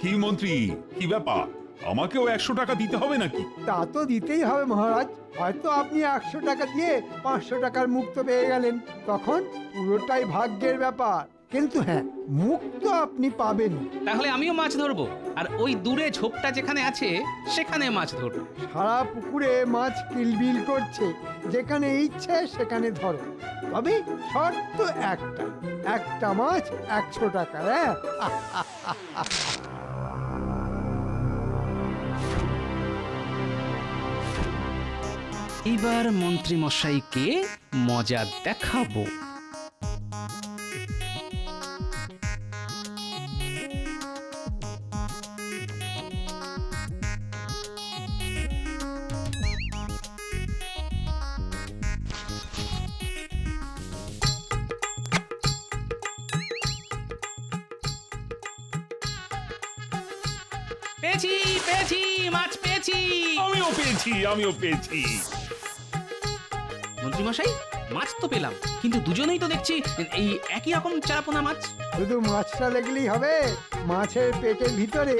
কি মন্ত্রী? কি ব্যাপার? আমাকেও একশো টাকা দিতে হবে নাকি? তা তো দিতেই হবে মহারাজ। হয়তো আপনি একশো টাকা দিয়ে পাঁচশো টাকার মুক্ত পেয়ে গেলেন। তখন পুরোটাই ভাগ্যের ব্যাপার। কিন্তু হ্যাঁ মুক্ত আপনি পাবেন। তাহলে আমিও মাছ ধরবো। আর ওই দূরে ঝোপটা যেখানে আছে সেখানে মাছ ধরবো। সারা পুকুরে মাছ কিলবিল করছে। যেখানে ইচ্ছে সেখানে ধরো। তবে শর্ত একটা একটা মাছ একশো টাকা হ্যাঁ? এইবার মন্ত্রী মশাইকে মজা দেখাবো। পেয়েছি পেয়েছি মাছ পেয়েছি। আমিও পেয়েছি আমিও পেয়েছি। মশাই মাছ তো পেলাম কিন্তু দুজনেই তো দেখছি এই একই রকম চারাপোনা মাছ। শুধু মাছটা দেখলেই হবে মাছের পেটের ভিতরে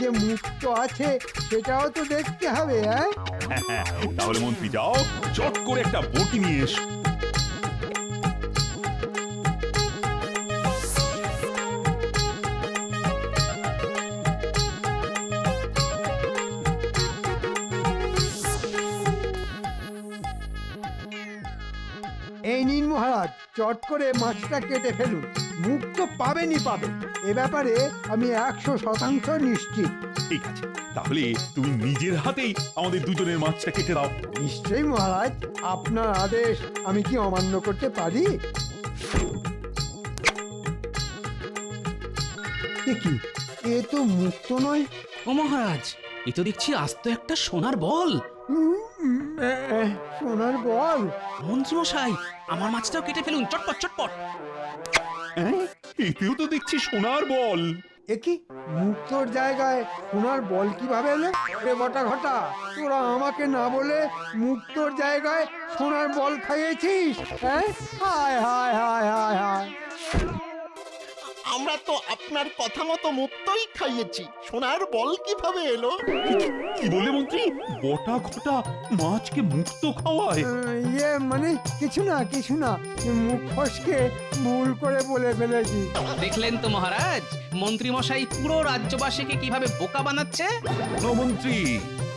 যে মুক্ত আছে সেটাও তো দেখতে হবে হ্যাঁ তাহলে মন্ত্রী যাও চট করে একটা বটি নিয়ে এসো। চট করে মাছটা কেটে ফেলুন। মুখ তো পাবেনই পাবেন। এ ব্যাপারে আমি একশো শতাংশ নিশ্চিত। ঠিক আছে। তাহলে তুমি নিজের হাতেই আমাদের দুজনের মাছটা কেটে দাও। নিশ্চয়ই মহারাজ আপনার আদেশ আমি কি অমান্য করতে পারি? এ কি? এ তো মুক্ত নয়। ও মহারাজ এ তো দেখছি আস্ত একটা সোনার বল। এ, সোনার বল। মন্ত্রী মশাই আমার মাছটাও কেটে ফেলুন চটপট চটপট। হ্যাঁ এতেও তো দেখছি সোনার বল। এ কি? মুক্তর জায়গায় সোনার বল কীভাবে এলো? রে বটা ঘটা তোরা আমাকে না বলে মুক্তর জায়গায় সোনার বল খাইয়েছিস হ্যাঁ হায় হায় হায় হায় হায়। আমরা তো আপনার কথা মতো মুক্তই খাইয়েছি। সোনার বল কীভাবে এলো? কি বলে মন্ত্রী? বটা ঘটা মাছকে মুক্ত খাওয়ায়। ইয়ে মানে কিছু না কিছু না। মুখ ফসকে ভুল করে বলে ফেলেছি। দেখলেন তো মহারাজ মন্ত্রী মশাই পুরো রাজ্যবাসীকে কীভাবে বোকা বানাচ্ছে? মন্ত্রী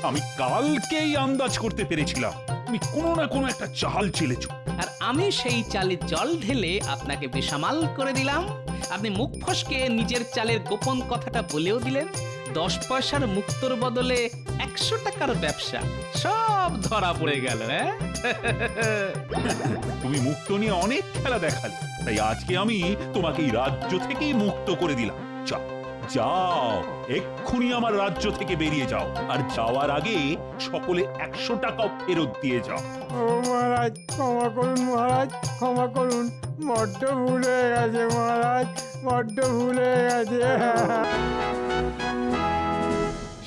আমি কালকেই আন্দাজ করতে পেরেছিলাম। তুমি কোনো না কোনো একটা চাল চেলেছো আর আমি সেই চালে জল ঢেলে আপনাকে বেসামাল করে দিলাম। আপনি মুখ ফসকে নিজের চালের গোপন কথাটা বলেও দিলেন, দশ পয়সার মুক্তর বদলে একশো টাকার ব্যবসা, সব ধরা পড়ে গেল হ্যাঁ? তুমি মুক্ত নিয়ে অনেক খেলা দেখালে, তাই আজকে আমি তোমাকে এই রাজ্য থেকেই মুক্ত করে দিলাম। যাও যাও এক্ষুনি আমার রাজ্য থেকে বেরিয়ে যাও। আর যাওয়ার আগে সকলে একশো টাকাও ফেরত দিয়ে যাও। ও মহারাজ ক্ষমা করুন মহারাজ ক্ষমা করুন। বড্ড ভুল হয়ে গেছে মহারাজ বড্ড ভুল হয়ে গেছে।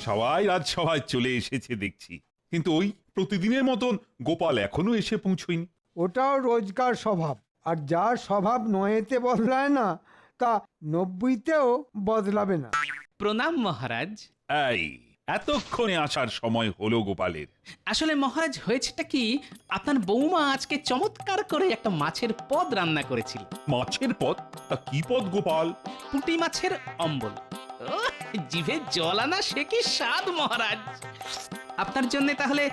সবাই রাজসভায় চলে এসেছে দেখছি। কিন্তু ওই প্রতিদিনের মতন গোপাল এখনও এসে পৌঁছয়নি। ওটাও রোজকার স্বভাব। আর যার স্বভাব নয়েতে বদলায় না তা নব্বইতেও বদলাবে না। প্রণাম মহারাজ। এই এতক্ষণে আসার সময় হলো গোপালের। আসলে মহারাজ হয়েছেটা কি আপনার বৌমা আজকে চমৎকার করে একটা মাছের পদ রান্না করেছিল। মাছের পদ? তা কি পথ গোপাল? পুঁটি মাছের অম্বল। ওহ, জিভে জল আনা সে কি স্বাদ মহারাজ। আপনার জন্য তাহলে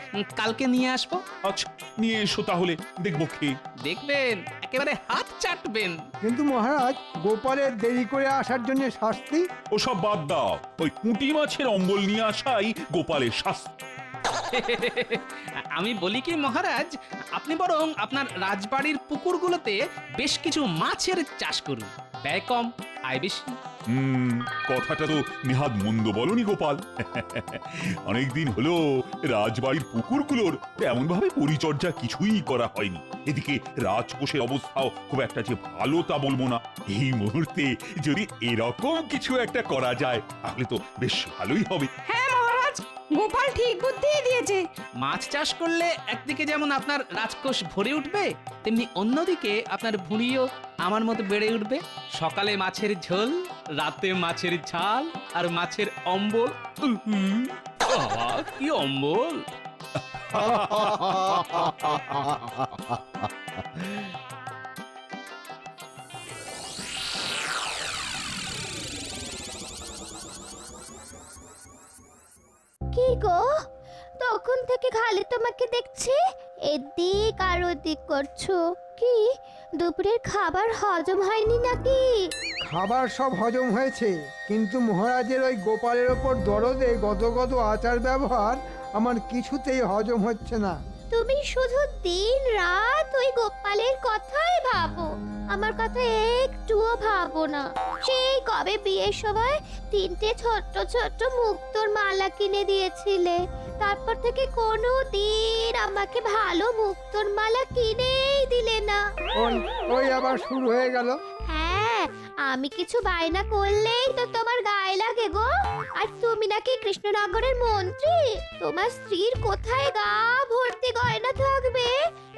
কালকে নিয়ে আসব? আচ্ছা নিয়ে এসো তাহলে দেখব খেয়ে দেখবেন একেবারে হাত চাটবেন। কিন্তু মহারাজ গোপালের দেরি করে আসার জন্য শাস্তি? ওসব বাদ দাও ওই পুঁটি মাছের অম্বল নিয়ে আসাই গোপালের শাস্তি। আমি বলি কি মহারাজ আপনি বরং আপনার রাজবাড়ির পুকুরগুলোতে বেশ কিছু মাছের চাষ করুন। ব্যয় কম আয় বেশি। হুম কথাটা তো নেহাত মন্দ বলনি গোপাল। অনেকদিন হলো রাজবাড়ির পুকুরগুলোর তেমন ভাবে পরিচর্যা কিছুই করা হয়নি। এদিকে রাজকোষের অবস্থাও খুব একটা যে ভালো তা বলব না। এই মুহূর্তে যদি এরকম কিছু একটা করা যায় তাহলে তো বেশ ভালোই হবে। হ্যাঁ মহারাজ গোপাল ঠিক বুদ্ধি দিয়েছে। মাছ চাষ করলে একদিকে যেমন আপনার রাজকোষ ভরে উঠবে তেমনি অন্যদিকে আপনার ভুঁড়িও আমার মতো বেড়ে উঠবে? সকালে মাছের ঝোল, রাতে মাছের ঝাল, আর মাছের অম্বল। কি অম্বল। কি গো? তখন থেকে খালি তোমাকে দেখছি? এদিক আর ওদিক করছ কি? দুপুরের খাবার হজম হয়নি নাকি? খাবার সব হজম হয়েছে, কিন্তু মহারাজের ওই গোপালের ওপর দরদে গত গত আচার ব্যবহার আমার কিছুতেই হজম হচ্ছে না। তুমি শুধু দিন রাত ওই গোপালের কথাই ভাবো। আমার কথা একটুও ভাবো না। সেই কবে বিয়ের সময় তিনটে ছোট্ট ছোট্ট মুক্তোর মালা কিনে দিয়েছিলে। তারপর থেকে কোনো দিন আমাকে ভালো মুক্তোর মালা কিনেই দিলে না। ওই ওই আবার শুরু হয়ে গেল। হ্যাঁ আমি কিছু বায়না করলেই তো তোমার গায়ে লাগে গো। আর তুমি নাকি কৃষ্ণনগরের মন্ত্রী? তোমার স্ত্রীর কোথায় গা ভর্তি গয়না থাকবে?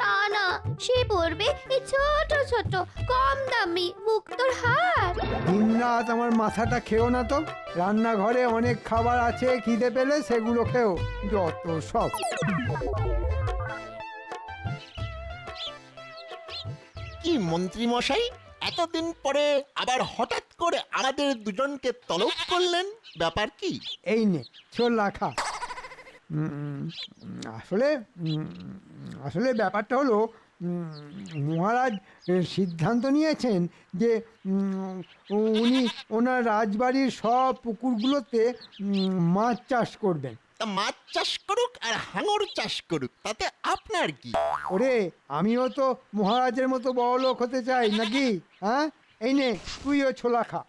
তা না সে পরবে এই ছোট ছোট কম দামি মুক্তোর হার। দিন রাত আমার মাথাটা খেও না তো। রান্নাঘরে অনেক খাবার আছে খিদে পেলে সেগুলো খেও যত সব। কি মন্ত্রী মশাই? এতদিন পরে আবার হঠাৎ করে আমাদের দুজনকে তলব করলেন? ব্যাপার কি? এই নে রাখা উম, আসলে আসলে ব্যাপারটা হলো মহারাজ সিদ্ধান্ত নিয়েছেন যে উনি ওনার রাজবাড়ির সব পুকুরগুলোতে মাছ চাষ করবেন। তা মাছ চাষ করুক আর হাঙর চাষ করুক তাতে আপনার কি? ওরে আমিও তো মহারাজের মতো বড় লোক হতে চাই নাকি? হ্যাঁ? এই নে তুইও ছোলা খা।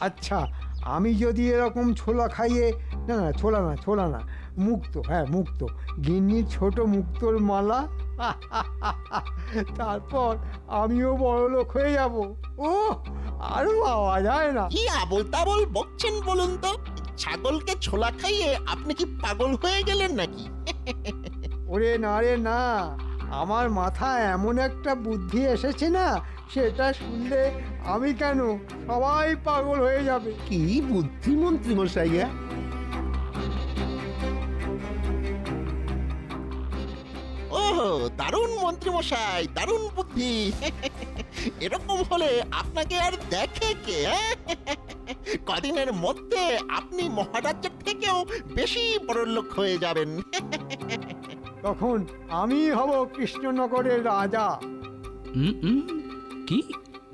আচ্ছা আমি যদি এরকম ছোলা খাইয়ে না না ছোলা না ছোলা না মুক্ত হ্যাঁ মুক্ত। গিন্নির ছোট মুক্তোর মালা তারপর আমিও বড় লোক হয়ে যাব। ও আরও পাওয়া যায় না। কি আবল তাবল বকছেন বলুন তো? ছাগলকে ছোলা খাইয়ে আপনি কি পাগল হয়ে গেলেন নাকি? ওরে না রে না। আমার মাথায় এমন একটা বুদ্ধি এসেছে না সেটা শুনলে আমি কেন সবাই পাগল হয়ে যাবে। কি বুদ্ধিমন্ত্রী মশাইয়া? দারুণ মন্ত্রী মশাই দারুণ বুদ্ধি। এরকম হলে আপনাকে আর দেখে কে হ্যাঁ? কদিনের মধ্যে আপনি মহারাজের থেকেও বেশি বড় লোক হয়ে যাবেন। তখন আমি হব কৃষ্ণনগরের রাজা। হুম হুম কি?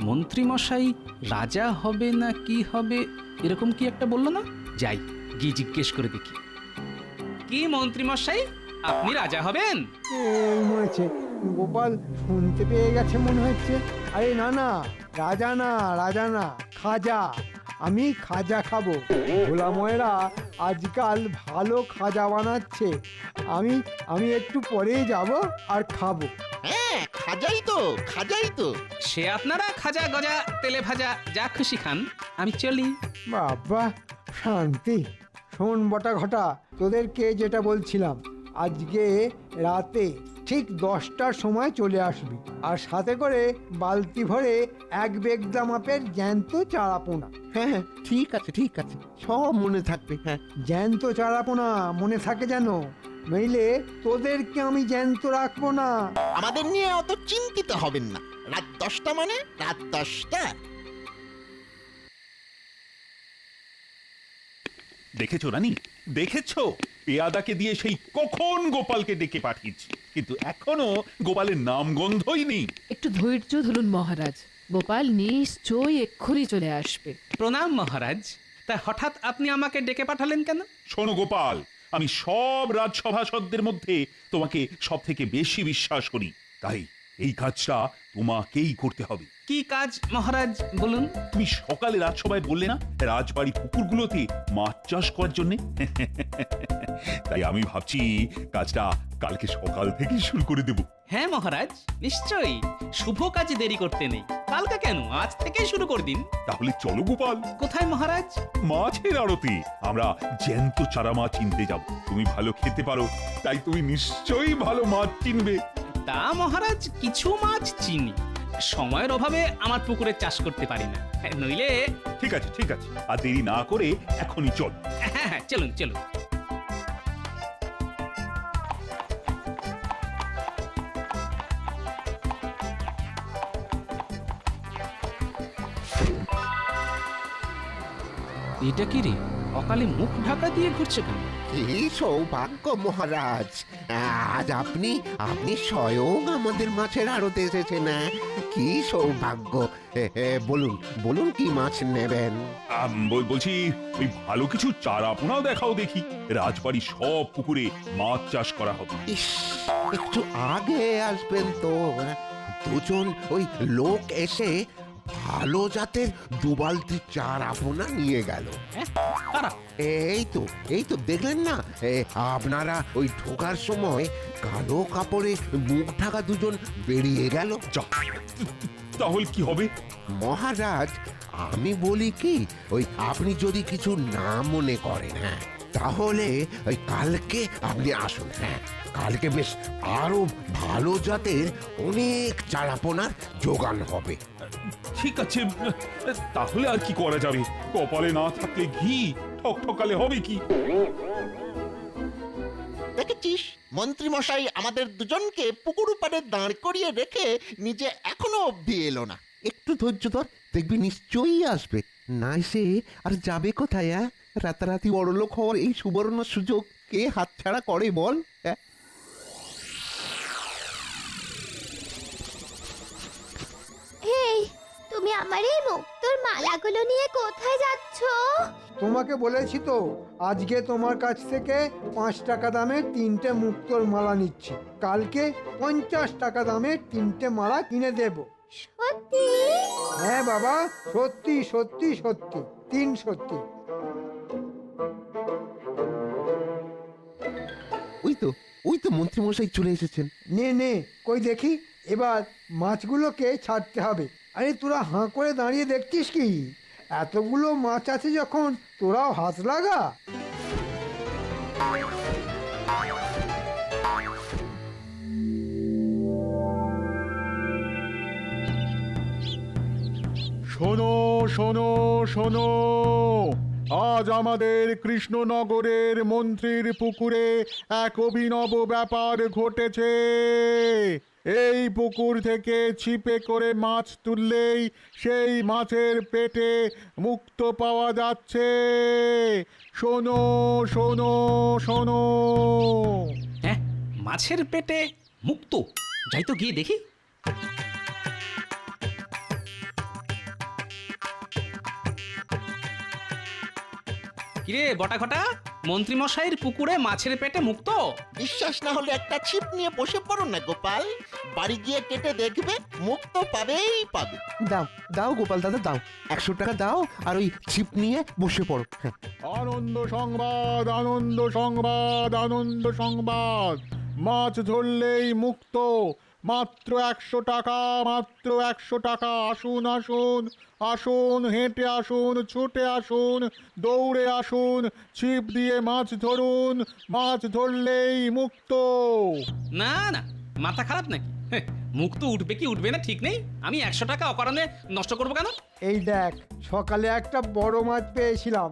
মন্ত্রী মশাই রাজা হবে না কি হবে? এরকম কি একটা বলল না? যাই গিয়ে জিজ্ঞেস করে দেখি। কি মন্ত্রী মশাই আপনি রাজা হবেন? এই মনেছে গোপাল শুনতে পেয়ে গেছে মনে হচ্ছে। আরে না না রাজা না রাজা না খাজা। আমি খাজা খাব। ভোলাময়েরা আজকাল ভালো খাজা বানাচ্ছে। আমি আমি একটু পরেই যাব আর খাব। হ্যাঁ খাজাই তো খাজাই তো। সে আপনারা খাজা গজা তেলে ভাজা যা খুশি খান। আমি চলি। বাবা শান্তি। শোন বটা ঘটা তোদেরকে যেটা বলছিলাম আজকে রাতে ঠিক দশটার সময় চলে আসবি। আর সাথে করে বালতি ভরে এক বেগদা মাপের জ্যান্ত চারাপোনা। হ্যাঁ হ্যাঁ ঠিক আছে ঠিক আছে। সব মনে থাকবে হ্যাঁ। জ্যান্ত চারাপোনা মনে থাকে যেন? নইলে তোদেরকে আমি জ্যান্ত রাখব না। আমাদের নিয়ে অত চিন্তিত হবেন না। রাত দশটা মানে রাত দশটা। দেখেছ রানী? দেখেছ? পেয়াদাকে দিয়ে সেই কখন গোপালকে ডেকে পাঠিয়েছি। কিন্তু এখনও গোপালের নাম গন্ধই নেই। একটু ধৈর্য ধরুন মহারাজ। গোপাল নিশ্চয়ই এক্ষুনি চলে আসবে। প্রণাম মহারাজ। তা হঠাৎ আপনি আমাকে ডেকে পাঠালেন কেন? শোনো গোপাল আমি সব রাজসভাসদদের মধ্যে তোমাকে সব থেকে বেশি বিশ্বাস করি। তাই এই কাজটা তোমাকেই করতে হবে। কি কাজ মহারাজ? বলুন। তুমি সকালে রাজসভায় বললে না রাজবাড়ি পুকুরগুলোতে মাছ চাষ করার জন্য? তাই আমি ভাবছি কাজটা কালকে সকাল থেকে শুরু করে দেব। হ্যাঁ মহারাজ নিশ্চয়ই। শুভ কাজে দেরি করতে নেই। কালকে কেন? আজ থেকেই শুরু করে দিন। তাহলে চলো গোপাল। কোথায় মহারাজ? মাছের আড়তে। আমরা জ্যান্ত চারা মাছ চিনতে যাব। তুমি ভালো খেতে পারো তাই তুমি নিশ্চয়ই ভালো মাছ চিনবে তা মহারাজ কিছু মাছ চিনি। সময়ের অভাবে আমার পুকুরে চাষ করতে পারি না। নইলে ঠিক আছে ঠিক আছে। আর দেরি না করে এখনই চল। হ্যাঁ হ্যাঁ চলুন চলুন। এটা কি রে? অকালে মুখ ঢাকা দিয়ে ঘুরছে কেন? কি সৌভাগ্য মহারাজ। আজ আপনি আপনি স্বয়ং আমাদের মাছের আড়তে এসেছেন হ্যাঁ? কি সৌভাগ্য এ, এ, বলুন বলুন কি মাছ নেবেন আম, বল- বলছি ওই ভালো কিছু চারা পোনাও দেখাও দেখি রাজবাড়ির সব পুকুরে মাছ চাষ করা হবে ইস একটু আগে আসবেন তো? দুজন ওই লোক এসে ভালো জাতের দুবালতি চার আপনা নিয়ে গেল। হ্যাঁ কারা? এই তো এই তো দেখলেন না? এ, আপনারা ওই ঢোকার সময় কালো কাপড়ে মুখ ঢাকা দুজন বেরিয়ে গেল। যা, তাহলে কি হবে? মহারাজ আমি বলি কি ওই আপনি যদি কিছু না মনে করেন হ্যাঁ তাহলে ওই কালকে আপনি আসুন হ্যাঁ। কালকে বেশ আরও ভালো জাতের অনেক চারাপোনার যোগান হবে। ঠিক আছে তাহলে আর কি করা যাবে? কপালে না থাকলে ঘি ঠক ঠকালে হবে কি? দেখেছিস? মন্ত্রী মশাই আমাদের দুজনকে পুকুর পাড়ে দাঁড় করিয়ে রেখে নিজে এখনও অবধি এলো না। একটু ধৈর্য ধর দেখবি নিশ্চয়ই আসবে। না এসে আর যাবে কোথায় রাতারাতি বড়লোক হওয়ার এই সুবর্ণ সুযোগ কে হাতছাড়া করে বল হ্যাঁ তুমি আমার এই মুক্তোর মালাগুলো নিয়ে কোথায় যাচ্ছ? তোমাকে বলেছি তো আজকে তোমার কাছ থেকে পাঁচ টাকা দামের তিনটে মুক্তোর মালা নিচ্ছি। কালকে পঞ্চাশ টাকা দামের তিনটে মালা কিনে দেব। সত্যি? হ্যাঁ বাবা সত্যি সত্যি সত্যি তিন সত্যি। ওই তো ওই তো মন্ত্রীমশাই চলে এসেছেন। নে নে কই দেখি এবার মাছগুলোকে ছাড়তে হবে। আরে তোরা হাঁ করে দাঁড়িয়ে দেখছিস কি? এতগুলো মাছ আছে যখন, তোরাও হাত লাগা। শোনো শোনো শোনো। আজ আমাদের কৃষ্ণনগরের মন্ত্রীর পুকুরে এক অভিনব ব্যাপার ঘটেছে। এই পুকুর থেকে ছিপে করে মাছ তুললেই সেই মাছের পেটে মুক্ত পাওয়া যাচ্ছে। শোনো শোনো শোনো। হ্যাঁ মাছের পেটে মুক্ত। যাই তো গিয়ে দেখি। কিরে, বটা ঘটা মন্ত্রী মশাইয়ের পুকুরে মাছের পেটে মুক্ত? বিশ্বাস না হলে একটা ছিপ নিয়ে বসে পড়ো না গোপাল। বাড়ি গিয়ে কেটে দেখবে মুক্ত পাবেই পাবে। দাও দাও গোপাল দাদা দাও। একশো টাকা দাও আর ওই ছিপ নিয়ে বসে পড়ো। হ্যাঁ। আনন্দ সংবাদ আনন্দ সংবাদ আনন্দ সংবাদ। মাছ ধরলেই মুক্ত। মাত্র একশো টাকা মাত্র একশো টাকা। আসুন আসুন আসুন হেঁটে আসুন ছুটে আসুন দৌড়ে আসুন ছিপ দিয়ে মাছ ধরুন মাছ ধরলেই মুক্ত। না না মাথা খারাপ নাকি? হ্যাঁ, মুক্ত উঠবে কি উঠবে না ঠিক নেই? আমি একশো টাকা অকারণে নষ্ট করব কেন? এই দেখ সকালে একটা বড় মাছ পেয়েছিলাম।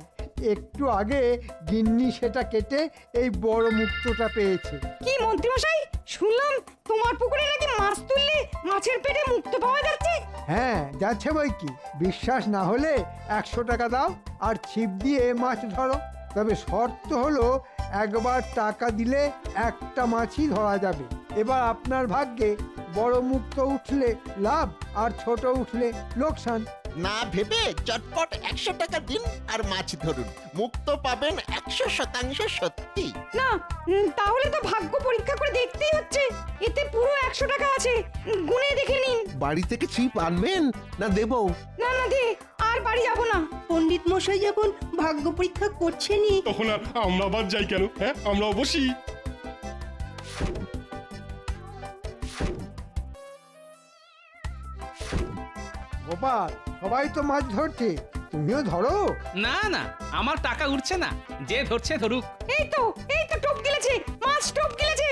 একটু আগে গিন্নি সেটা কেটে এই বড় মুক্তটা পেয়েছে। কি মন্ত্রীমশাই? শুনলাম তোমার পুকুরে নাকি মাছ তুললে মাছের পেটে মুক্ত পাওয়া যাচ্ছে। হ্যাঁ যাচ্ছে বই কি? বিশ্বাস না হলে একশো টাকা দাও আর ছিপ দিয়ে মাছ ধরো। তবে শর্ত হলো একবার টাকা দিলে একটা মাছই ধরা যাবে। এবার আপনার ভাগ্যে বড় মুক্ত উঠলে লাভ আর ছোট উঠলে লোকসান। না ভেবে চটপট একশো টাকা দিন আর মাছ ধরুন। মুক্ত পাবেন একশো শতাংশ সত্যি। না উম, তাহলে তো ভাগ্য পরীক্ষা করে দেখতেই হচ্ছে। এতে পুরো একশো টাকা আছে। উম, গুনে দেখে নিন। বাড়ি থেকে ছিপ আনবেন না দেবো? না না দে আর বাড়ি যাব না। পণ্ডিত মশাই যখন ভাগ্য পরীক্ষা করছেনই তখন আর আমরা বাদ যাই কেন? হ্যাঁ আমরা বসি। গোপাল সবাই তো মাছ ধরছে। তুমিও ধরো। না না আমার টাকা উঠছে না। যে ধরছে ধরুক। এই তো এই তো টোপ গিলেছে মাছ টোপ গিলেছে।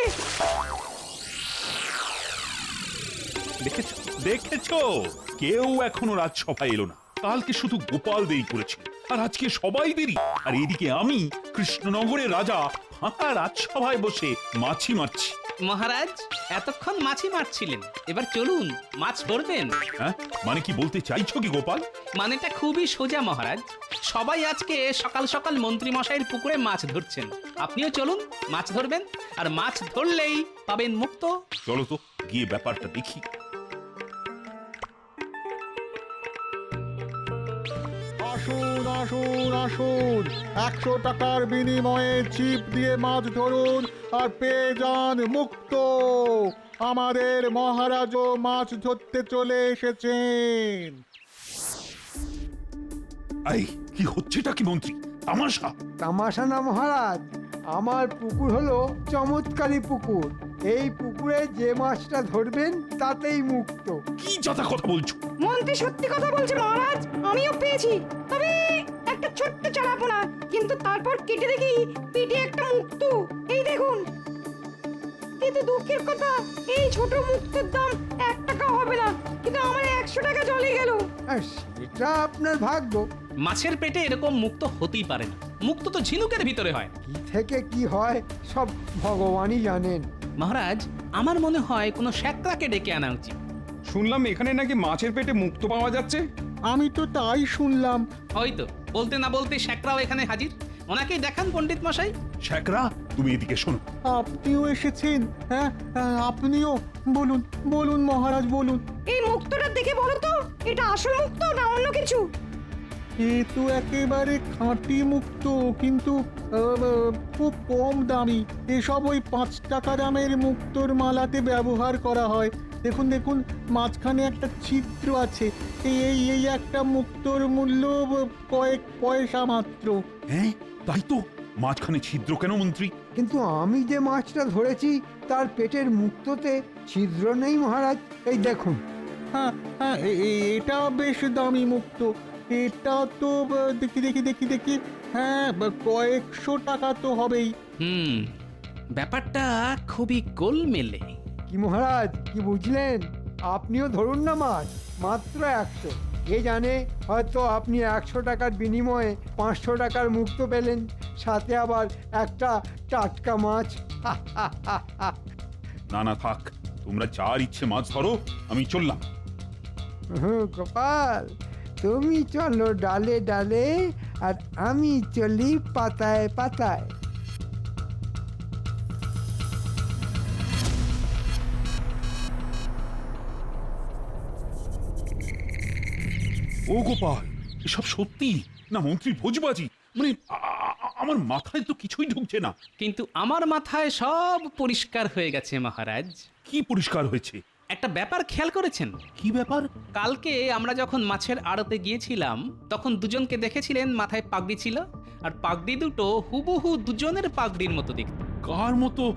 দেখেছ দেখেছ? কেউ এখনও রাজসভায় এলো না। কালকে শুধু গোপাল দেরি করেছে আর আজকে সবাই দেরি। আর এদিকে আমি কৃষ্ণনগরের রাজা ফাঁকা রাজসভায় বসে মাছি মারছি। মহারাজ এতক্ষণ মাছি মারছিলেন। এবার চলুন মাছ ধরবেন। হ্যাঁ? মানে কি বলতে চাইছো কি গোপাল? মানেটা খুবই সোজা মহারাজ। সবাই আজকে সকাল সকাল মন্ত্রী মশাইয়ের পুকুরে মাছ ধরছেন। আপনিও চলুন মাছ ধরবেন। আর মাছ ধরলেই পাবেন মুক্ত। চলো তো গিয়ে ব্যাপারটা দেখি। আসুন আসুন আসুন। একশো টাকার বিনিময়ে চিপ দিয়ে মাছ ধরুন। আর পেয়ে যান মুক্ত। আমাদের মহারাজও মাছ ধরতে চলে এসেছেন। এই কি হচ্ছেটা কি মন্ত্রী? তামাশা? তামাশা না মহারাজ আমার পুকুর হলো চমৎকারী পুকুর। এই পুকুরে যে মাছটা ধরবেন তাতেই মুক্ত। কি যথা কথা বলছো? মন্ত্রী সত্যি কথা বলছে মহারাজ আমিও পেয়েছি। তবে ছোট্ট চালাবো না কিন্তু তারপর কেটে দেখি পেটে একটা মুক্ত। এই দেখুন। কিন্তু দুঃখের কথা। এই ছোট মুক্তর দাম এক টাকা হবে না। কিন্তু আমার একশো টাকা চলে গেল। আর সেটা আপনার ভাগ্য। মাছের পেটে এরকম মুক্ত হতেই পারে না। মুক্ত তো ঝিনুকের ভিতরে হয়। কি থেকে কি হয় সব ভগবানই জানেন। মহারাজ আমার মনে হয় কোনো শ্যাকরাকে ডেকে আনা উচিত। শুনলাম এখানে নাকি মাছের পেটে মুক্ত পাওয়া যাচ্ছে। আমি তো তাই শুনলাম। হয়তো বলতে না বলতে শ্যাকরাও এখানে হাজির। ওনাকেই দেখান পণ্ডিত মশাই। শেখরা তুমি এদিকে শোনো। আপনিও এসেছেন হ্যাঁ? হ্যাঁ, আপনিও। বলুন বলুন মহারাজ বলুন। এই মুক্তটা দেখে বলো তো এটা আসল মুক্ত না অন্য কিছু? এ তো একেবারে খাঁটি মুক্ত কিন্তু আহ, খুব কম দামি। এসব ওই পাঁচ টাকা দামের মুক্তোর মালাতে ব্যবহার করা হয়। দেখুন দেখুন মাঝখানে একটা চিত্র আছে। এই এই একটা মুক্তোর মূল্য কয়েক পয়সা মাত্র। হ্যাঁ তাই তো। মাঝখানে ছিদ্র কেন মন্ত্রী? কিন্তু আমি যে মাছটা ধরেছি তার পেটের মুক্ততে ছিদ্র নেই মহারাজ। এই দেখুন। হ্যাঁ হ্যাঁ এটা বেশ দামি মুক্ত। এটা তো দেখি দেখি দেখি দেখি। হ্যাঁ কয়েকশো টাকা তো হবেই। হুম ব্যাপারটা খুবই গোলমেলে। কি মহারাজ কি বুঝলেন? আপনিও ধরুন না মাছ মাত্র একশো। কে জানে হয়তো আপনি একশো টাকার বিনিময়ে পাঁচশো টাকার মুক্ত পেলেন সাথে আবার একটা টাটকা মাছ। না না থাক তোমরা যার ইচ্ছে মাছ ধরো আমি চললাম। হুম, গোপাল তুমি চলো ডালে ডালে আর আমি চলি পাতায় পাতায়। ও গোপাল এসব সত্যি? না মন্ত্রী ভোজবাজি? মানে আমার মাথায় তো কিছুই ঢুকছে না। কিন্তু আমার মাথায় সব পরিষ্কার হয়ে গেছে মহারাজ। কি পরিষ্কার হয়েছে? একটা ব্যাপার খেয়াল করেছেন? কি ব্যাপার? কালকে আমরা যখন মাছের আড়তে গিয়েছিলাম তখন দুজনকে দেখেছিলেন মাথায় পাগড়ি ছিল আর পাগড়ি দুটো হুবহু দুজনের পাগড়ির মতো দেখতে। কার মতো?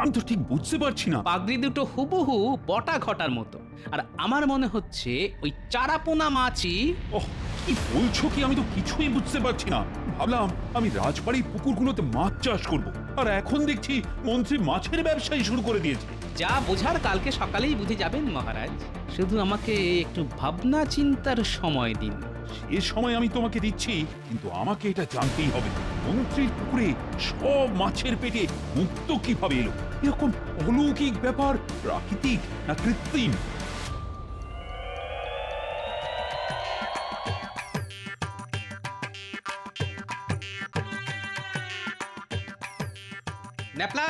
আমি তো ঠিক বুঝতে পারছি না। পাগড়ি দুটো হুবহু বটা ঘটার মতো। আর আমার মনে হচ্ছে ওই চারাপোনা মাছই ওহ কি বলছো কি? আমি তো কিছুই বুঝতে পারছি না। ভাবলাম আমি রাজবাড়ির পুকুরগুলোতে মাছ চাষ করব। আর এখন দেখছি মন্ত্রী মাছের ব্যবসায় শুরু করে দিয়েছে। যা বোঝার কালকে সকালেই বুঝে যাবেন মহারাজ। শুধু আমাকে একটু ভাবনা চিন্তার সময় দিন। সে সময় আমি তোমাকে দিচ্ছি কিন্তু আমাকে এটা জানতেই হবে। মন্ত্রীর পুকুরে সব মাছের পেটে মুক্ত কীভাবে এলো? এরকম অলৌকিক ব্যাপার প্রাকৃতিক না কৃত্রিম?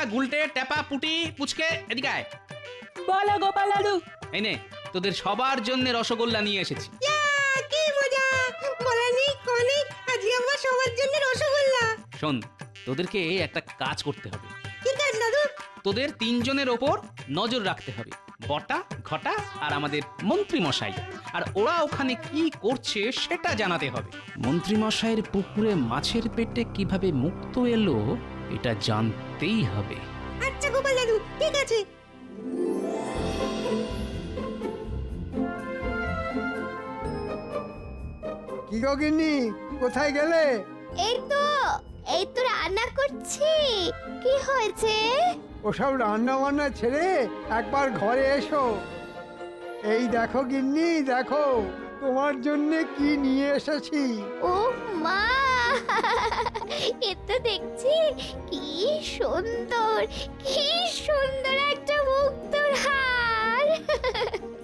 গুলটে টেপা পুটি পুচকে এদিকে আয়। বলো গোপাল দাদু। এই নে তোদের সবার জন্য রসগোল্লা নিয়ে এসেছি। কি মজা। বলানি কনে আজকে আমার সবার জন্য রসগোল্লা। শোন তোদেরকে একটা কাজ করতে হবে। ঠিক আছে দাদু? তোদের তিনজনের ওপর নজর রাখতে হবে। বটা ঘটা আর আমাদের মন্ত্রী মশাই আর ওরা ওখানে কি করছে সেটা জানাতে হবে। মন্ত্রী মশাইয়ের পুকুরে মাছের পেটে কীভাবে মুক্ত এলো এটা জানতেই হবে। আচ্ছা গোপাল দাদু ঠিক আছে। কি গো গিন্নি কোথায় গেলে? এই তো এই তো রান্না করছি। কি হয়েছে? ওসব রান্না বান্না ছেড়ে একবার ঘরে এসো। এই দেখো গিন্নি দেখো তোমার জন্য কি নিয়ে এসেছি। ও মা এ তো দেখছি কি সুন্দর, কি সুন্দর একটা মুক্তোর হার।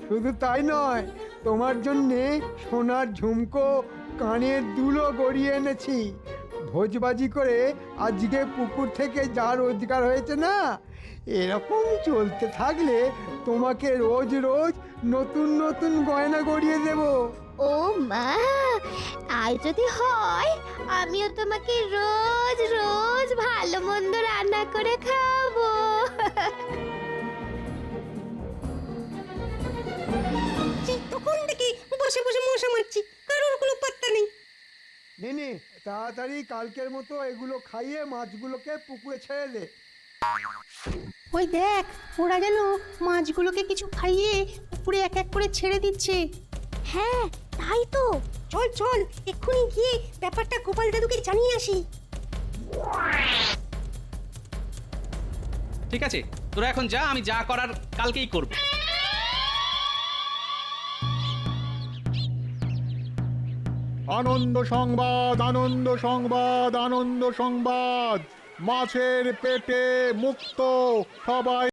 শুধু তাই নয়, তোমার জন্যে সোনার ঝুমকো, কানের দুলো গড়িয়ে এনেছি। ভোজবাজি করে আজকে পুকুর থেকে যা রোজগার হয়েছে না, এরকম চলতে থাকলে তোমাকে রোজ রোজ নতুন নতুন গয়না গড়িয়ে দেব। ও মা তাই যদি হয় আমিও তোমাকে রোজ রোজ ভালো মন্দ রান্না করে খাব তখন থেকে বসে বসে মশা মারছি কারোর কোনো পাত্তা নেই। নেনে তাড়াতাড়ি কালকের মতো এগুলো খাইয়ে মাছগুলোকে পুকুরে ছেড়ে দে। ওই দেখ ওরা যেন মাছগুলোকে কিছু খাইয়ে পুকুরে এক এক করে ছেড়ে দিচ্ছে। হ্যাঁ তাই তো। চল চল এক্ষুনি গিয়ে ব্যাপারটা গোপাল দাদুকে জানিয়ে আসি। ঠিক আছে তোরা এখন যা আমি যা করার কালকেই করব। আনন্দ সংবাদ আনন্দ সংবাদ আনন্দ সংবাদ। মাছের পেটে মুক্ত সবাই